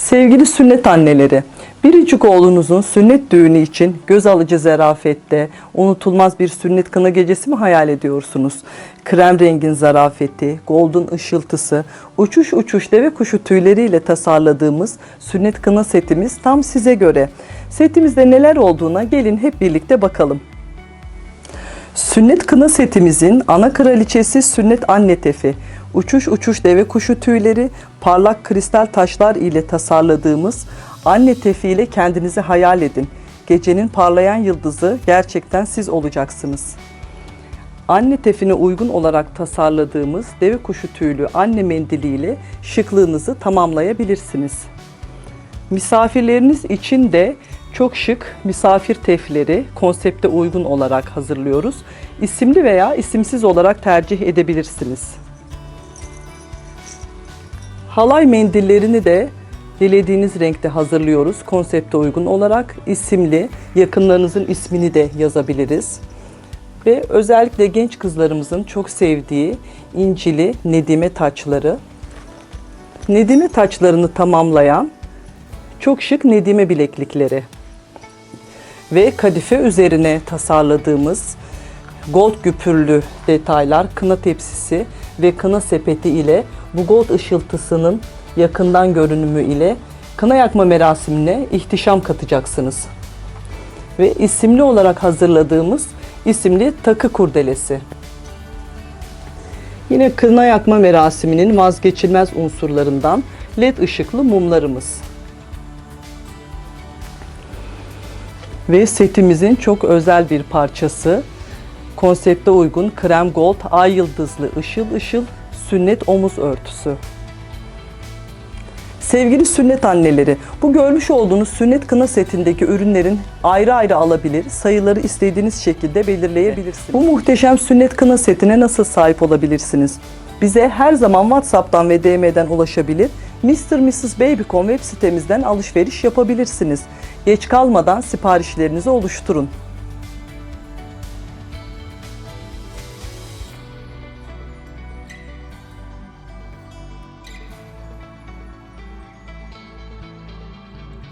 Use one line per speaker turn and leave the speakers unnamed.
Sevgili sünnet anneleri, biricik oğlunuzun sünnet düğünü için göz alıcı zarafette, unutulmaz bir sünnet kına gecesi mi hayal ediyorsunuz? Krem rengin zarafeti, golden ışıltısı, uçuş uçuş deve kuşu tüyleriyle tasarladığımız sünnet kına setimiz tam size göre. Setimizde neler olduğuna gelin hep birlikte bakalım. Sünnet kına setimizin ana kraliçesi sünnet anne tefi. Uçuş uçuş deve kuşu tüyleri, parlak kristal taşlar ile tasarladığımız anne tefi ile kendinizi hayal edin. Gecenin parlayan yıldızı gerçekten siz olacaksınız. Anne tefine uygun olarak tasarladığımız deve kuşu tüylü anne mendiliyle şıklığınızı tamamlayabilirsiniz. Misafirleriniz için de çok şık misafir tefleri konsepte uygun olarak hazırlıyoruz. İsimli veya isimsiz olarak tercih edebilirsiniz. Halay mendillerini de dilediğiniz renkte hazırlıyoruz. Konsepte uygun olarak isimli, yakınlarınızın ismini de yazabiliriz. Ve özellikle genç kızlarımızın çok sevdiği incili nedime taçları. Nedime taçlarını tamamlayan çok şık nedime bileklikleri ve kadife üzerine tasarladığımız gold güpürlü detaylar, kına tepsisi ve kına sepeti ile bu gold ışıltısının yakından görünümü ile kına yakma merasimine ihtişam katacaksınız. Ve isimli olarak hazırladığımız isimli takı kurdelesi. Yine kına yakma merasiminin vazgeçilmez unsurlarından led ışıklı mumlarımız. Ve setimizin çok özel bir parçası. Konsepte uygun krem gold ay yıldızlı ışıl ışıl sünnet omuz örtüsü. Sevgili sünnet anneleri, bu görmüş olduğunuz sünnet kına setindeki ürünlerin ayrı ayrı alabilir, sayıları istediğiniz şekilde belirleyebilirsiniz. Bu muhteşem sünnet kına setine nasıl sahip olabilirsiniz? Bize her zaman WhatsApp'tan ve DM'den ulaşabilir, Mr. Mrs. Babycom web sitemizden alışveriş yapabilirsiniz. Geç kalmadan siparişlerinizi oluşturun.